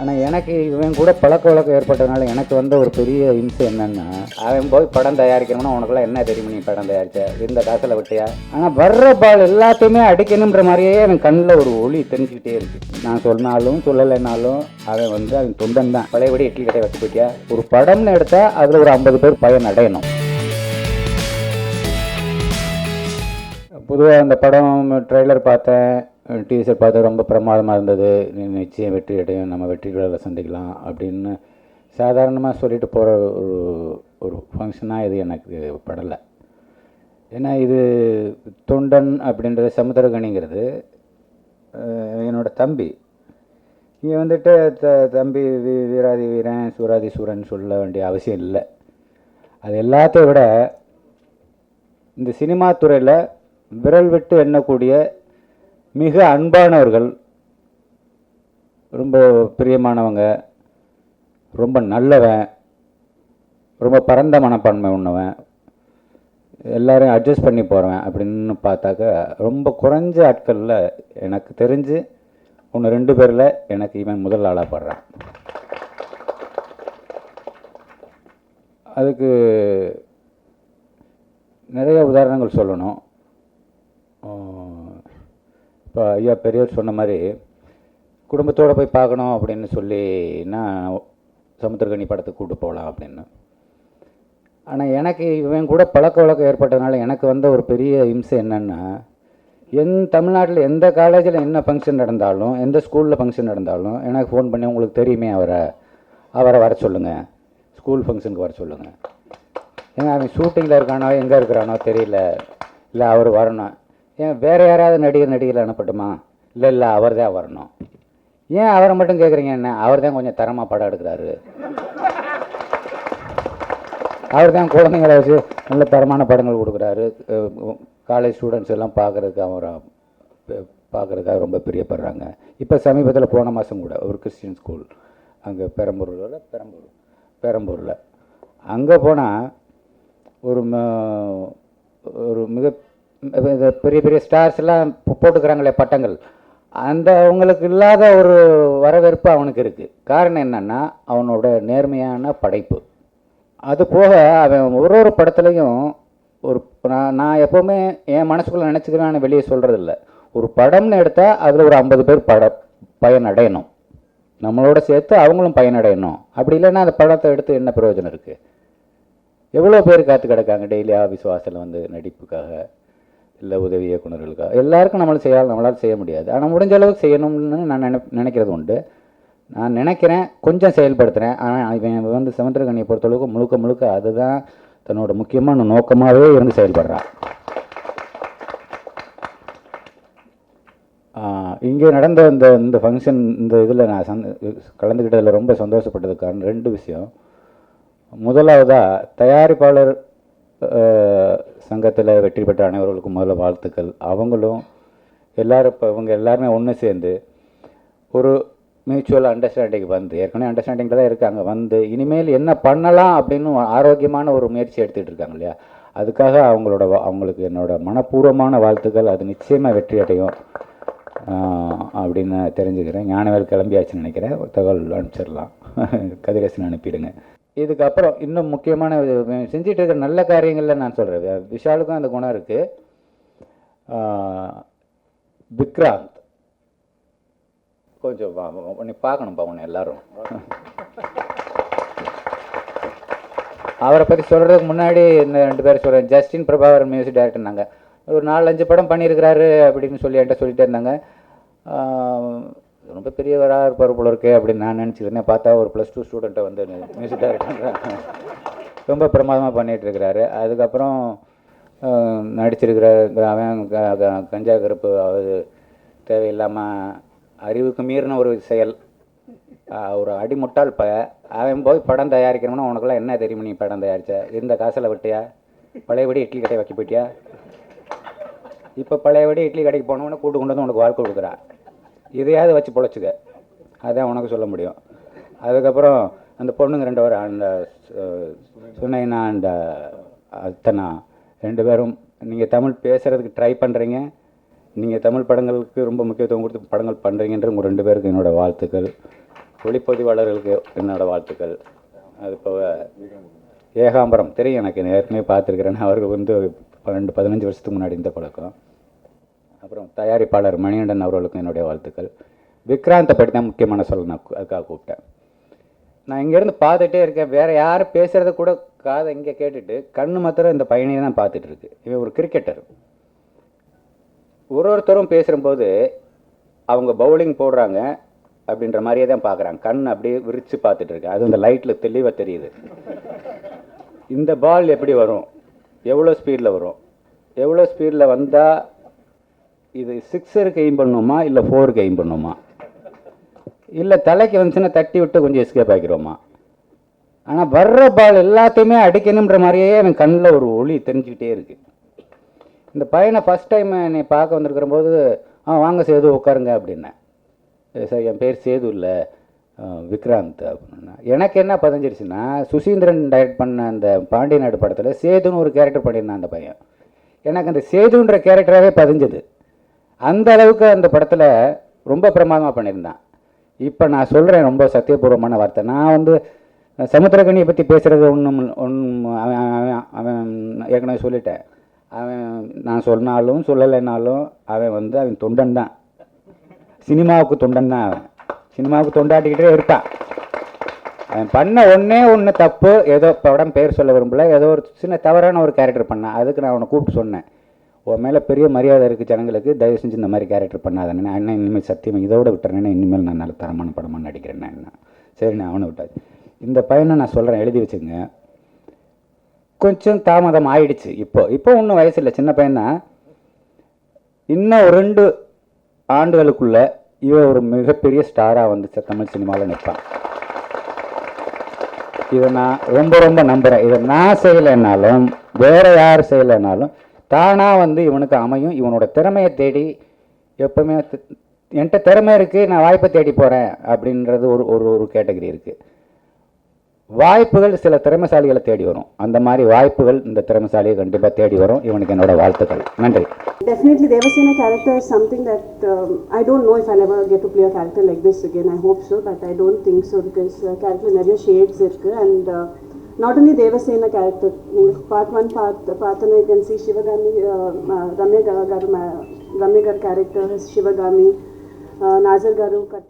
ஆனால் எனக்கு இவன் கூட பழக்க வழக்கம் ஏற்பட்டதுனால எனக்கு வந்த ஒரு பெரிய இம்சை என்னென்னா அவன் போய் படம் தயாரிக்கணும்னா உனக்குலாம் என்ன தெரியும் நீ படம் தயாரிச்ச? இந்த காசில் விட்டியா? ஆனால் வர்ற பால் எல்லாத்தையுமே அடிக்கணுன்ற மாதிரியே அவன் கண்ணில் ஒரு ஒளி தெரிஞ்சுக்கிட்டே இருக்கு. நான் சொன்னாலும் சொல்லலைனாலும் அவன் வந்து அவன் தொண்டன் தான். பழையபடி இட்லி கடை வச்சு போயிட்டியா? ஒரு படம்னு எடுத்தால் அதில் ஒரு ஐம்பது பேர் பயன் அடையணும். பொதுவாக அந்த படம் ட்ரெய்லர் பார்த்தேன். டீசர் பார்த்தா ரொம்ப பிரமாதமாக இருந்தது. நிச்சயம் வெற்றி அடையும். நம்ம வெற்றிகளை சந்திக்கலாம் அப்படின்னு சாதாரணமாக சொல்லிட்டு போகிற ஒரு ஒரு ஃபங்க்ஷனாக இது எனக்கு படலை. ஏன்னா இது தொண்டன் அப்படின்றது சமுத்திரகணிங்கிறது என்னோடய என்னோட தம்பி. இங்கே வந்துட்டு த தம்பி வீ வீராதி வீரன் சூராதி சூரன் சொல்ல வேண்டிய அவசியம் இல்லை. அது எல்லாத்தையும் விட இந்த சினிமா துறையில் விரல் விட்டு எண்ணக்கூடிய மிக அன்பானவர்கள் ரொம்ப பிரியமானவங்க ரொம்ப நல்லவன் ரொம்ப பரந்த மனப்பான்மை உண்ணவன் எல்லோரையும் அட்ஜஸ்ட் பண்ணி போகிறவன் அப்படின்னு பார்த்தாக்க ரொம்ப குறைஞ்ச ஆட்களில் எனக்கு தெரிஞ்சு ஒன்று ரெண்டு பேரில் எனக்கு இவன் முதல் ஆளாக படுறான். அதுக்கு நிறைய உதாரணங்கள் சொல்லணும். இப்போ ஐயா பெரியவர் சொன்ன மாதிரி குடும்பத்தோடு போய் பார்க்கணும் அப்படின்னு சொல்லி நான் சமுத்திரகனி படத்துக்கு கூப்பிட்டு போகலாம் அப்படின்னு. ஆனால் எனக்கு இவன் கூட பழக்க வழக்கம் ஏற்பட்டதுனால எனக்கு வந்த ஒரு பெரிய இம்சை என்னென்னா என் தமிழ்நாட்டில் எந்த காலேஜில் என்ன ஃபங்க்ஷன் நடந்தாலும் எந்த ஸ்கூலில் ஃபங்க்ஷன் நடந்தாலும் எனக்கு ஃபோன் பண்ணி உங்களுக்கு தெரியுமே அவரை அவரை வர சொல்லுங்கள் ஸ்கூல் ஃபங்க்ஷனுக்கு வர சொல்லுங்கள் ஏன்னா அவன் ஷூட்டிங்கில் இருக்கானோ எங்கே இருக்கிறானோ தெரியல. இல்லை அவர் வரணும். ஏன் வேறு யாராவது நடிகர் நடிகர் அனுப்பட்டுமா? இல்லை இல்லை அவர் தான் வரணும். ஏன் அவரை மட்டும் கேட்குறீங்க என்ன? அவர் தான் கொஞ்சம் தரமாக படம் எடுக்கிறாரு. அவர் தான் குழந்தைங்களை வச்சு நல்ல தரமான படங்கள் கொடுக்குறாரு. காலேஜ் ஸ்டூடெண்ட்ஸ் எல்லாம் பார்க்குறதுக்கு அவரை பார்க்குறதுக்காக ரொம்ப பிரியப்படுறாங்க. இப்போ சமீபத்தில் போன மாதம் கூட ஒரு கிறிஸ்டின் ஸ்கூல் அங்கே பெரம்பூரில் பெரம்பூர் பெரம்பூரில் அங்கே போனால் ஒரு ம- ஒரு மிக பெரிய பெரிய ஸ்டார்ஸ்லாம் போட்டுக்கிறாங்களே பட்டங்கள். அந்த அவங்களுக்கு இல்லாத ஒரு வரவேற்பு அவனுக்கு இருக்குது காரணம் என்னன்னா அவனோட நேர்மையான படைப்பு. அது போக அவன் ஒரு ஒரு படத்துலையும் ஒரு நான் நான் எப்போவுமே என் மனசுக்குள்ளே நினச்சிக்கிறேன் நான் வெளியே சொல்கிறதில்ல ஒரு படம்னு எடுத்தால் அதில் ஒரு ஐம்பது பேர் பட பயனடையணும். நம்மளோட சேர்த்து அவங்களும் பயனடையணும். அப்படி இல்லைன்னா அந்த படத்தை எடுத்து என்ன பிரயோஜனம் இருக்குது எவ்வளோ பேர் காத்து கிடக்காங்க டெய்லி ஆஃபீஸ் வாசலில் வந்து நடிப்புக்காக? இல்லை உதவி இயக்குநர்களுக்காக எல்லாருக்கும் நம்மளால் செய்ய நம்மளால் செய்ய முடியாது. ஆனால் முடிஞ்ச அளவுக்கு செய்யணும்னு நான் நினை நினைக்கிறது உண்டு. நான் நினைக்கிறேன் கொஞ்சம் செயல்படுத்துகிறேன் ஆனால் இவன் வந்து சமுத்திரகனியை பொறுத்தளவுக்கு முழுக்க முழுக்க அதுதான் தன்னோட முக்கியமான நோக்கமாகவே இருந்து செயல்படுறான். இங்கே நடந்த இந்த இந்த ஃபங்க்ஷன் இந்த இதில் நான் சந்த கலந்துக்கிட்டதில் ரொம்ப சந்தோஷப்பட்டதுக்கான ரெண்டு விஷயம். முதலாவதாக தயாரிப்பாளர் சங்கத்தில் வெற்றி பெற்ற அனைவர்களுக்கும் முதல்ல வாழ்த்துக்கள். அவங்களும் எல்லோரும் இப்போ இவங்க எல்லாருமே ஒன்று சேர்ந்து ஒரு மியூச்சுவல் அண்டர்ஸ்டாண்டிங் வந்து ஏற்கனவே அண்டர்ஸ்டாண்டிங்கில் தான் இருக்காங்க. வந்து இனிமேல் என்ன பண்ணலாம் அப்படின்னு ஆரோக்கியமான ஒரு முயற்சி எடுத்துகிட்டு இருக்காங்க இல்லையா? அதுக்காக அவங்களோட வா- அவங்களுக்கு என்னோடய மனப்பூர்வமான வாழ்த்துக்கள். அது நிச்சயமாக வெற்றி அடையும். அப்படின்னு தெரிஞ்சுக்கிறேன். ஞானவேல் கிளம்பியாச்சுன்னு நினைக்கிறேன். ஒரு தகவல் அனுப்பிச்சிடலாம். கதிரேசன் அனுப்பிடுங்க. இதுக்கப்புறம் இன்னும் முக்கியமான இது, செஞ்சிட்டு இருக்கிற நல்ல காரியங்களில் நான் சொல்கிறேன் விஷாலுக்கும் அந்த குணம் இருக்குது விக்ராந்த். கொஞ்சம் வா பார்க்கணும்ப்பா உன்னை எல்லாரும். அவரை பற்றி சொல்கிறதுக்கு முன்னாடி இந்த ரெண்டு பேர் சொல்கிறேன் ஜஸ்டின் பிரபாகரன் மியூசிக் டைரக்டர் நாங்கள் ஒரு நாலஞ்சு படம் பண்ணியிருக்கிறாரு அப்படின்னு சொல்லி என்கிட்ட சொல்லிட்டு இருந்தாங்க. ரொம்ப பெரியவராக இருப்பார் போல இருக்கே அப்படின்னு நான் நினச்சிக்கிறேன். பார்த்தா ஒரு ப்ளஸ் டூ ஸ்டூடெண்ட்டை வந்து மியூசிக் டைரக்டர் ரொம்ப பிரமாதமாக பண்ணிகிட்டு இருக்கிறாரு. அதுக்கப்புறம் நடிச்சிருக்கிற அவன் க- க- கஞ்சா கருப்பு அது தேவையில்லாமல் அறிவுக்கு மீறின ஒரு செயல். ஒரு அடிமுட்டால் ப அவன் போய் படம் தயாரிக்கணும்னா உனக்குலாம் என்ன தெரியும் நீ படம் தயாரித்த இருந்த காசில் விட்டியா? பழையபடி இட்லி கடை வைக்க போயிட்டியா? இப்போ பழையபடி இட்லி கடைக்கு போனவொன்னே கூட்டு கொண்டு வந்து உனக்கு வாழ்க்கை கொடுக்குறான் இதையாவது வச்சு பொழைச்சிக்க. அதான் உனக்கு சொல்ல முடியும். அதுக்கப்புறம் அந்த பொண்ணுங்க ரெண்டு பேரும் அந்த சுனைனா அந்த அத்தனா ரெண்டு பேரும் நீங்கள் தமிழ் பேசுகிறதுக்கு ட்ரை பண்ணுறீங்க நீங்கள் தமிழ் படங்களுக்கு ரொம்ப முக்கியத்துவம் கொடுத்து படங்கள் பண்ணுறீங்கன்ற உங்கள் ரெண்டு பேருக்கு என்னோடய வாழ்த்துக்கள். ஒளிப்பதிவாளர்களுக்கு என்னோடய வாழ்த்துக்கள். அது போக ஏகாம்பரம் தெரியும் எனக்கு ஏற்கனவே பார்த்துருக்குறேன்னு அவருக்கு வந்து பன்னெண்டு பதினஞ்சு வருஷத்துக்கு முன்னாடி இந்த பழக்கம். அப்புறம் தயாரிப்பாளர் மணிகண்டன் அவர்களுக்கும் என்னுடைய வாழ்த்துக்கள். விக்ராந்தை பற்றி தான் முக்கியமான சொல்ல நான் அதுக்காக கூப்பிட்டேன். நான் இங்கேருந்து பார்த்துட்டே இருக்கேன். வேறு யார் பேசுகிறத கூட காதை இங்கே கேட்டுட்டு கண்ணு மாத்திரம் இந்த பையனையை தான் பார்த்துட்டு இருக்கு. இவன் ஒரு கிரிக்கெட்டர் ஒரு ஒருத்தரும் பேசும்போது அவங்க பவுலிங் போடுறாங்க அப்படின்ற மாதிரியே தான் பார்க்குறாங்க. கண் அப்படியே விரித்து பார்த்துட்டு இருக்கேன் அது இந்த லைட்டில் தெளிவாக தெரியுது. இந்த பால் எப்படி வரும்? எவ்வளோ ஸ்பீடில் வரும்? எவ்வளோ ஸ்பீடில் வந்தால் இது சிக்ஸருக்கு எய்ம் பண்ணுமா இல்லை ஃபோருக்கு எய்ம் பண்ணுமா இல்லை தலைக்கு வந்துச்சுன்னா தட்டி விட்டு கொஞ்சம் எஸ்கேப் ஆக்கிடுவோமா? ஆனால் வர்ற பால் எல்லாத்தையுமே அடிக்கணுன்ற மாதிரியே என் கண்ணில் ஒரு ஒளி தெரிஞ்சுக்கிட்டே இருக்குது இந்த பையனை ஃபஸ்ட் டைம் என்னை பார்க்க வந்திருக்கிற போது ஆ வாங்க சேது உட்காருங்க அப்படின்னேன். சார் என் பேர் சேது இல்லை. விக்ராந்த் அப்படின்னா. எனக்கு என்ன பதிஞ்சிருச்சுன்னா சுசீந்திரன் டைரக்ட் பண்ண அந்த பாண்டிய நாடு படத்தில் சேதுன்னு ஒரு கேரக்டர் பண்ணியிருந்தான் அந்த பையன். எனக்கு அந்த சேதுன்ற கேரக்டராகவே பதிஞ்சது. அந்த அளவுக்கு அந்த படத்தில் ரொம்ப பிரமாதமாக பண்ணியிருந்தான். இப்போ நான் சொல்கிறேன் ரொம்ப சத்தியபூர்வமான வார்த்தை. நான் வந்து சமுத்திரகனியை பற்றி பேசுகிறது ஒன்றும் ஒன்றும் அவன் அவன் அவன் ஏற்கனவே சொல்லிட்டேன். அவன் நான் சொன்னாலும் சொல்லலைனாலும் அவன் வந்து அவன் தொண்டன் தான். சினிமாவுக்கு தொண்டன் தான் அவன். சினிமாவுக்கு தொண்டாட்டிக்கிட்டே இருப்பான். அவன் பண்ண ஒன்றே ஒன்று தப்பு. ஏதோ படம் பேர் சொல்ல விரும்பல. ஏதோ ஒரு சின்ன தவறான ஒரு கேரக்டர் பண்ணான். அதுக்கு நான் அவனை கூப்பிட்டு சொன்னேன். உன் மேலே பெரிய மரியாதை இருக்குது ஜனங்களுக்கு தயவு செஞ்சு இந்த மாதிரி கேரக்டர் பண்ணாதேன்னு நான் என்ன இனிமேல் சத்தியம் இதோட விட்டுறேன்னா இனிமேல் நான் நல்ல தரமான படமாக நடிக்கிறேன் நான் என்ன. சரி நான் அவனை விட்டாச்சு. இந்த பையனை நான் சொல்கிறேன் எழுதி வச்சுங்க. கொஞ்சம் தாமதம் ஆயிடுச்சு இப்போ. இப்போ ஒன்றும் வயசு இல்லை. சின்ன பையன்தான் இன்னும் ஒரு ரெண்டு ஆண்டுகளுக்குள்ள இவன் ஒரு மிகப்பெரிய ஸ்டாராக வந்து தமிழ் சினிமாவில் நிற்பான் இதை நான் ரொம்ப ரொம்ப நம்புகிறேன் இதை நான் செய்யலைன்னாலும் வேறு யார் செய்யலைன்னாலும் தானாக வந்து இவனுக்கு அமையும். இவனோட திறமையை தேடி எப்பவுமே என்கிட்ட திறமை இருக்குது நான் வாய்ப்பை தேடி போகிறேன் அப்படின்றது ஒரு ஒரு ஒரு கேட்டகரி இருக்குது வாய்ப்புகள் சில திறமைசாலிகளை தேடி வரும். அந்த மாதிரி வாய்ப்புகள் இந்த திறமைசாலியை கண்டிப்பாக தேடி வரும். இவனுக்கு என்னோட வாழ்த்துக்கள். நன்றி. Definitely Devasena character something that I don't know if I never get to play character like this again I hope so but I don't think so because character நிறைய ஷேட்ஸ் இருக்குது and not only Devasena character, part one, part, part one, you can see Shivagami, uh, uh, Ramya Garu, Ramya Garu character, Shivagami, uh, Nazar Garu, Kata.